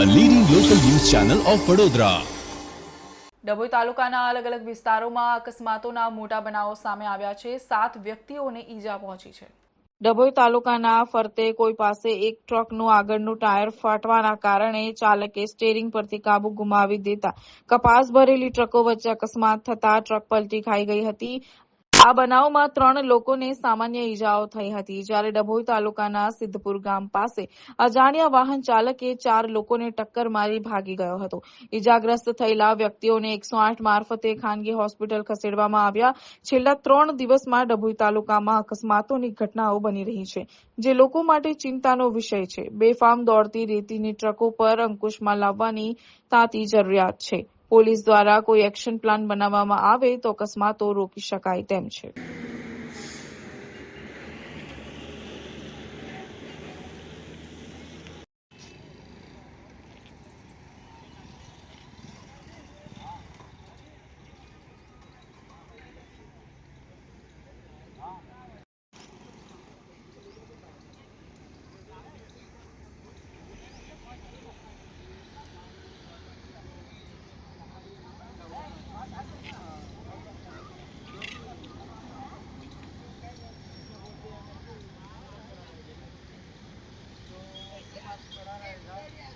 Channel of Vadodara Dabhoi તાલુકાના અલગ અલગ વિસ્તારોમાં અકસ્માતોના મોટા બનાવો સામે આવ્યા છે. સાત વ્યક્તિઓને ઈજા પહોંચી છે. ડભોઈ તાલુકાના ફરતે કોઈ પાસે એક ટ્રકનું આગળનું ટાયર ફાટવાના કારણે ચાલકે સ્ટેરિંગ પરથી કાબુ ગુમાવી દેતા કપાસ ભરેલી ટ્રકો વચ્ચે અકસ્માત થતા ટ્રક પલટી ખાઈ ગઈ હતી. આ બનાવમાં ત્રણ લોકોને સામાન્ય ઈજાઓ થઈ હતી. જ્યારે ડભોઈ તાલુકાના સિદ્ધપુર ગામ પાસે અજાણ્યા વાહન ચાલકે ચાર લોકોને ટક્કર મારી ભાગી ગયો હતો. ઈજાગ્રસ્ત થયેલા વ્યક્તિઓને એકસો આઠ મારફતે ખાનગી હોસ્પિટલ ખસેડવામાં આવ્યા. છેલ્લા ત્રણ દિવસમાં ડભોઈ તાલુકામાં અકસ્માતોની ઘટનાઓ બની રહી છે, જે લોકો માટે ચિંતાનો વિષય છે. બેફામ દોડતી રેતીની ટ્રકો પર અંકુશમાં લાવવાની તાતી જરૂરિયાત છે. પોલીસ દ્વારા કોઈ એક્શન પ્લાન બનાવવામાં આવે તો અકસ્માતો રોકી શકાય તેમ છે. खड़ा रहेगा